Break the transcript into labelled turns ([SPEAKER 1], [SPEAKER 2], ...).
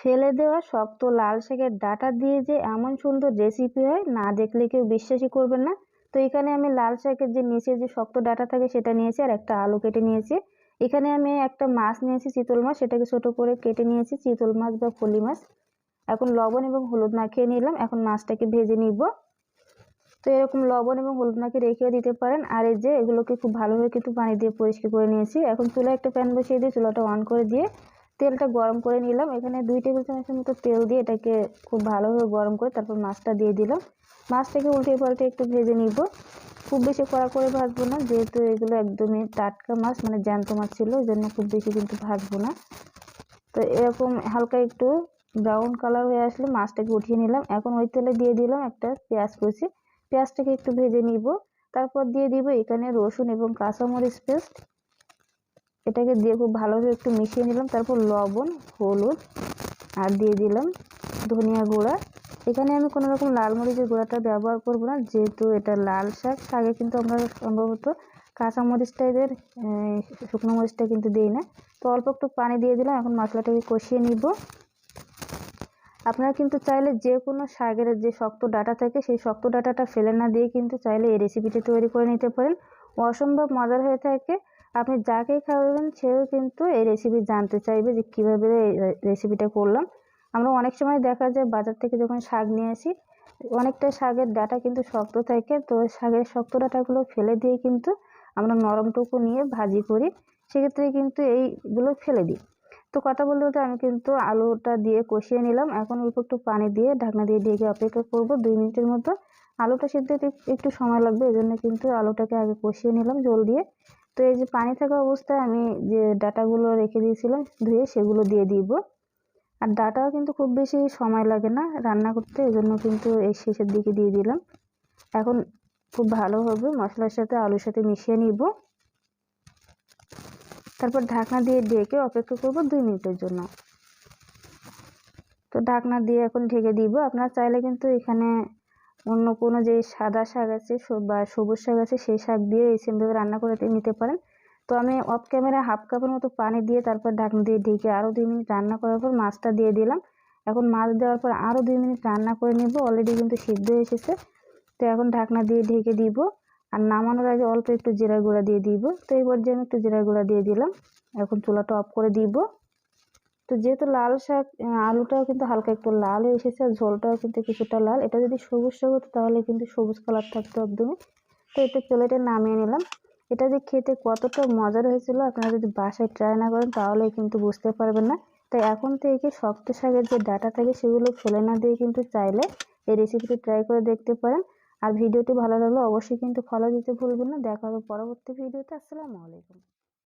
[SPEAKER 1] ফেলে দেওয়া শক্ত লাল শাকের ডাটা দিয়ে যে এমন সুন্দর রেসিপি হয়, না দেখলে কেউ বিশ্বাসই করবেন না। তো এখানে আমি লাল শাকের যে নিচে যে শক্ত ডাটা থাকে সেটা নিয়েছি আর একটা আলু কেটে নিয়েছি। এখানে আমি একটা মাছ নিয়েছি, চিতল মাছ। সেটাকে ছোট করে কেটে নিয়েছি, চিতল মাছ বা ফলি মাছ। এখন লবণ এবং হলুদ মাখিয়ে নিলাম। এখন মাছটাকে ভেজে নিব। তো এরকম লবণ এবং হলুদ মাখিয়ে রেখেও দিতে পারেন। আর এই যে এগুলোকে খুব ভালোভাবে কিন্তু পানি দিয়ে পরিষ্কার করে নিয়েছি। এখন চুলায় একটা প্যান বসিয়ে দিয়ে চুলাটা অন করে দিয়ে তেলটা গরম করে নিলাম। এখানে দুই টেবিল চামচের মতো তেল দিয়ে এটাকে খুব ভালোভাবে গরম করে তারপর মাছটা দিয়ে দিলাম। মাছটাকে উল্টে পাল্টে একটু ভেজে নিব। খুব বেশি কড়া করে ভাজবো না, যেহেতু এগুলো একদমই টাটকা মাছ মানে জ্যান্ত মাছ ছিল ওই জন্য খুব বেশি কিন্তু ভাজবো না। তো এরকম হালকা একটু ব্রাউন কালার হয়ে আসলে মাছটাকে উঠিয়ে নিলাম। এখন ওই তেলে দিয়ে দিলাম একটা পেঁয়াজ কুচি। পেঁয়াজটাকে একটু ভেজে নিব। তারপর দিয়ে দিব এখানে রসুন এবং কাঁচামরিচ পেস্ট। এটাকে দিয়ে খুব ভালোভাবে একটু মিশিয়ে নিলাম, তারপর লবণ, হলুদ, আর দিয়ে দিলাম ধনিয়া গুঁড়া। এখানে আমি কোনো রকম লাল মরিচের গুঁড়াটা ব্যবহার করব না, যেহেতু এটা লাল শাক শাকে কিন্তু আমরা সম্ভবত কাঁচা মরিচ টাইপের শুকনো মরিচটা কিন্তু দিই না। তো অল্প একটু পানি দিয়ে দিলাম, এখন মশলাটাকে কষিয়ে নিব। আপনারা কিন্তু চাইলে যে কোনো শাকের যে শক্ত ডাটা থাকে, সেই শক্ত ডাটাটা ফেলে না দিয়ে কিন্তু চাইলে এই রেসিপিটি তৈরি করে নিতে পারেন। অসম্ভব মজার হয়ে থাকে। আপনি যাকেই খাওয়াবেন, সেও কিন্তু এই রেসিপি জানতে চাইবে যে কীভাবে রেসিপিটা করলাম। আমরা অনেক সময় দেখা যায় বাজার থেকে যখন শাক নিয়ে আসি, অনেকটা শাকের ডাটা কিন্তু শক্ত থাকে, তো শাকের শক্ত ডাটাগুলো ফেলে দিয়ে কিন্তু আমরা নরমটুকু নিয়ে ভাজি করি। সেক্ষেত্রে কিন্তু এইগুলো ফেলে দিই। তো কথা বলতে বলতে আমি কিন্তু আলুটা দিয়ে কষিয়ে নিলাম। এখন অল্প একটু পানি দিয়ে ঢাকনা দিয়ে ঢেকে অপেক্ষা করব। দুই মিনিটের মতো আলুটা সিদ্ধ একটু সময় লাগবে এই জন্য কিন্তু আলুটাকে আগে কষিয়ে নিলাম জল দিয়ে। তো এই যে পানি থাকা অবস্থায় আমি যে ডাটাগুলো রেখে দিয়েছিলাম, ধুয়ে সেগুলো দিয়ে দিব। আর ডাটাও কিন্তু খুব বেশি সময় লাগে না রান্না করতে এই জন্য কিন্তু এই শেষের দিকে দিয়ে দিলাম। এখন খুব ভালোভাবে মশলার সাথে আলুর সাথে মিশিয়ে নিব। তারপর ঢাকনা দিয়ে ঢেকে অপেক্ষা করব দুই মিনিটের জন্য। তো ঢাকনা দিয়ে এখন ঢেকে দিব। আপনারা চাইলে কিন্তু এখানে অন্য কোনো যে সাদা শাক আছে বা সবুজ শাক আছে, সেই শাক দিয়ে এই সেমভাবে রান্না করে নিতে পারেন। তো আমি অফ ক্যামেরা হাফ কাপের মতো পানি দিয়ে তারপর ঢাকনা দিয়ে ঢেকে আরও দুই মিনিট রান্না করার পর মাছটা দিয়ে দিলাম। এখন মাছ দেওয়ার পর আরও দুই মিনিট রান্না করে নিব অলরেডি কিন্তু সিদ্ধ হয়ে এসেছে। তো এখন ঢাকনা দিয়ে ঢেকে দিব। আর নামানোর আগে অল্প একটু জিরা গুঁড়া দিয়ে দিব। তো এই পর্যায়ে আমি একটু জিরা গুঁড়া দিয়ে দিলাম। এখন চুলাটা অফ করে দিব। তো যেহেতু লাল শাক আলুটাও কিন্তু হালকা একটু লাল হয়ে এসেছে, আর ঝোলটাও কিন্তু কিছুটা লাল। এটা যদি সবুজ শাক হতো তাহলে কিন্তু সবুজ কালার থাকতো একদমই। তো এটা প্লেটে নামিয়ে নিলাম। এটা যে খেতে কতটা মজার হয়েছিল, আপনারা যদি বাসায় ট্রাই না করেন তাহলে কিন্তু বুঝতে পারবেন না। তাই এখন থেকে শক্ত শাকের যে ডাটা থাকে সেগুলো ফেলে না দিয়ে কিন্তু চাইলে এই রেসিপিটি ট্রাই করে দেখতে পারেন। আর ভিডিওটি ভালো লাগলে অবশ্যই কিন্তু ফলো দিতে ভুলবেন না। দেখা হবে পরবর্তী ভিডিওতে। আসসালামু আলাইকুম।